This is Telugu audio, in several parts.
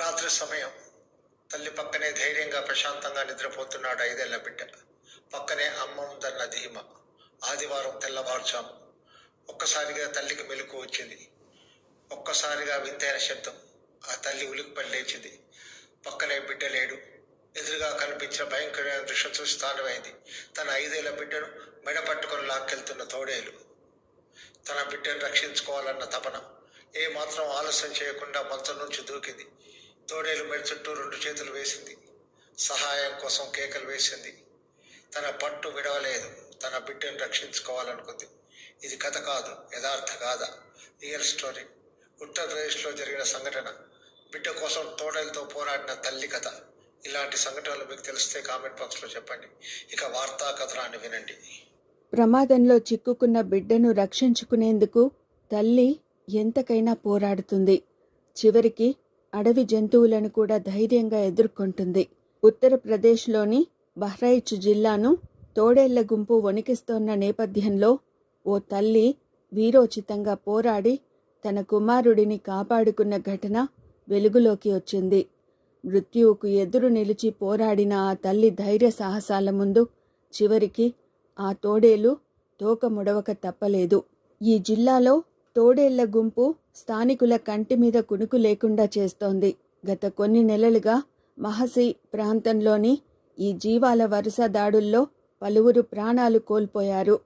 రాత్రి సమయం తల్లి పక్కనే ధైర్యంగా ప్రశాంతంగా నిద్రపోతున్నాడు ఐదేళ్ళ బిడ్డ. పక్కనే అమ్మ ఉందన్న ధీమ. ఆదివారం తెల్లవారుచాము ఒక్కసారిగా తల్లికి మెలకు వచ్చింది. ఒక్కసారిగా వింతైన శబ్దం. ఆ తల్లి ఉలిక్కిపడి లేచింది. పక్కనే బిడ్డ లేడు. ఎదురుగా కనిపించిన భయంకరమైన దృశ్యం చూసి స్థానమైంది. తన ఐదేళ్ళ బిడ్డను మెడ పట్టుకొని లాక్కెళ్తున్న తోడేలు. తన బిడ్డను రక్షించుకోవాలన్న తపన. ఏ మాత్రం ఆలస్యం చేయకుండా మంచం నుంచి దూకింది. తోడేలు మెడ చుట్టూ రెండు చేతులు వేసింది. సహాయం కోసం కేకలు వేసింది. తన పట్టు విడవలేదు. తన బిడ్డను రక్షించుకోవాలనుకుంది. ఇది కథ కాదు యథార్థ కాథ రియల్ స్టోరీ. ఉత్తరప్రదేశ్లో జరిగిన సంఘటన. బిడ్డ కోసం తోడేలతో పోరాడిన తల్లి కథ. ఇలాంటి సంఘటనలు మీకు తెలిస్తే కామెంట్ బాక్స్లో చెప్పండి. ఇక వార్తా కథనాన్ని వినండి. ప్రమాదంలో చిక్కుకున్న బిడ్డను రక్షించుకునేందుకు తల్లి ఎంతకైనా పోరాడుతుంది. చివరికి అడవి జంతువులను కూడా ధైర్యంగా ఎదుర్కొంటుంది. ఉత్తరప్రదేశ్లోని బహ్రైచ్ జిల్లాను తోడేళ్ళ గుంపు వణికిస్తోన్న నేపథ్యంలో ఓ తల్లి వీరోచితంగా పోరాడి తన కుమారుడిని కాపాడుకున్న ఘటన వెలుగులోకి వచ్చింది. మృత్యువుకు ఎదురు నిలిచి పోరాడిన ఆ తల్లి ధైర్య సాహసాల ముందు చివరికి ఆ తోడేలు తోక ముడవక తప్పలేదు. ఈ జిల్లాలో తోడేళ్ళ గుంపు స్థానికుల కంటి మీద కునుకు లేకుండా చేస్తోంది. గత కొన్ని నెలలుగా మహసి ప్రాంతంలోని ఈ జీవాల వరుస దాడుల్లో పలువురు ప్రాణాలు కోల్పోయారు.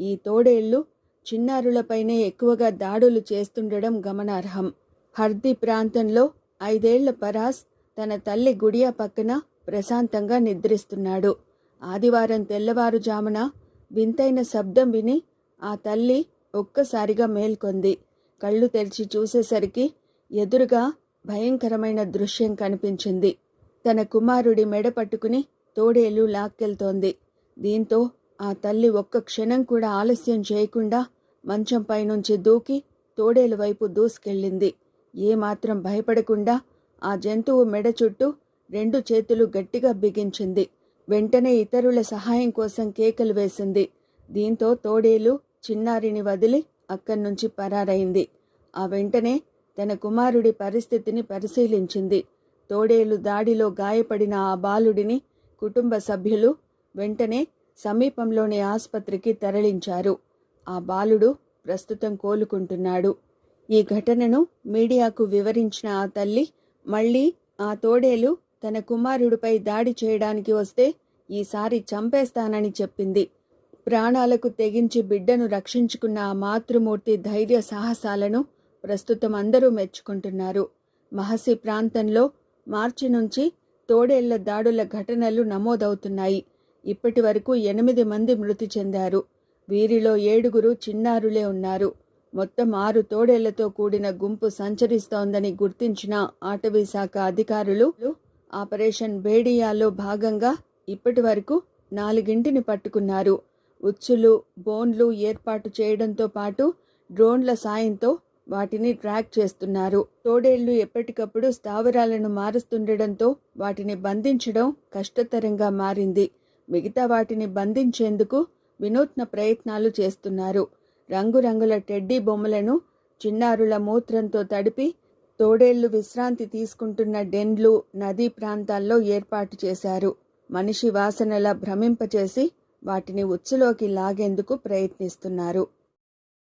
ఈ తోడేళ్ళు చిన్నారులపైనే ఎక్కువగా దాడులు చేస్తుండడం గమనార్హం. హర్ది ప్రాంతంలో ఐదేళ్ళ పరాస్ తన తల్లి గుడియా పక్కన ప్రశాంతంగా నిద్రిస్తున్నాడు. ఆదివారం తెల్లవారుజామున వింతైన శబ్దం విని ఆ తల్లి ఒక్కసారిగా మేల్కొంది. కళ్ళు తెరిచి చూసేసరికి ఎదురుగా భయంకరమైన దృశ్యం కనిపించింది. తన కుమారుడి మెడ పట్టుకుని తోడేలు లాక్కెళ్తోంది. దీంతో ఆ తల్లి ఒక్క క్షణం కూడా ఆలస్యం చేయకుండా మంచంపై నుంచి దూకి తోడేలు వైపు దూసుకెళ్ళింది. ఏమాత్రం భయపడకుండా ఆ జంతువు మెడ చుట్టూ రెండు చేతులు గట్టిగా బిగించింది. వెంటనే ఇతరుల సహాయం కోసం కేకలు వేసింది. దీంతో తోడేలు చిన్నారిని వదిలి అక్కడి నుంచి పరారైంది. ఆ వెంటనే తన కుమారుడి పరిస్థితిని పరిశీలించింది. తోడేలు దాడిలో గాయపడిన ఆ బాలుడిని కుటుంబ సభ్యులు వెంటనే సమీపంలోని ఆసుపత్రికి తరలించారు. ఆ బాలుడు ప్రస్తుతం కోలుకుంటున్నాడు. ఈ ఘటనను మీడియాకు వివరించిన ఆ తల్లి మళ్ళీ ఆ తోడేలు తన కుమారుడిపై దాడి చేయడానికి వస్తే ఈసారి చంపేస్తానని చెప్పింది. ప్రాణాలకు తెగించి బిడ్డను రక్షించుకున్న ఆ మాతృమూర్తి ధైర్య సాహసాలను ప్రస్తుతం అందరూ మెచ్చుకుంటున్నారు. మహసి ప్రాంతంలో మార్చి నుంచి తోడేళ్ళ దాడుల ఘటనలు నమోదవుతున్నాయి. ఇప్పటి వరకు ఎనిమిది మంది మృతి చెందారు. వీరిలో ఏడుగురు చిన్నారులే ఉన్నారు. మొత్తం ఆరు తోడేళ్ళతో కూడిన గుంపు సంచరిస్తోందని గుర్తించిన అటవీ శాఖ అధికారులు ఆపరేషన్ బేడియాలో భాగంగా ఇప్పటి వరకు నాలుగింటిని పట్టుకున్నారు. ఉచ్చులు బోన్లు ఏర్పాటు చేయడంతో పాటు డ్రోన్ల సాయంతో వాటిని ట్రాక్ చేస్తున్నారు. తోడేళ్ళు ఎప్పటికప్పుడు స్థావరాలను మారుస్తుండటంతో వాటిని బంధించడం కష్టతరంగా మారింది. మిగతా వాటిని బంధించేందుకు వినూత్న ప్రయత్నాలు చేస్తున్నారు. రంగురంగుల టెడ్డీ బొమ్మలను చిన్నారుల మూత్రంతో తడిపి తోడేళ్ళు విశ్రాంతి తీసుకుంటున్న డెన్లు నదీ ప్రాంతాల్లో ఏర్పాటు చేశారు. మనిషి వాసనల భ్రమింపచేసి వాటిని ఉచ్చులోకి లాగేందుకు ప్రయత్నిస్తున్నారు.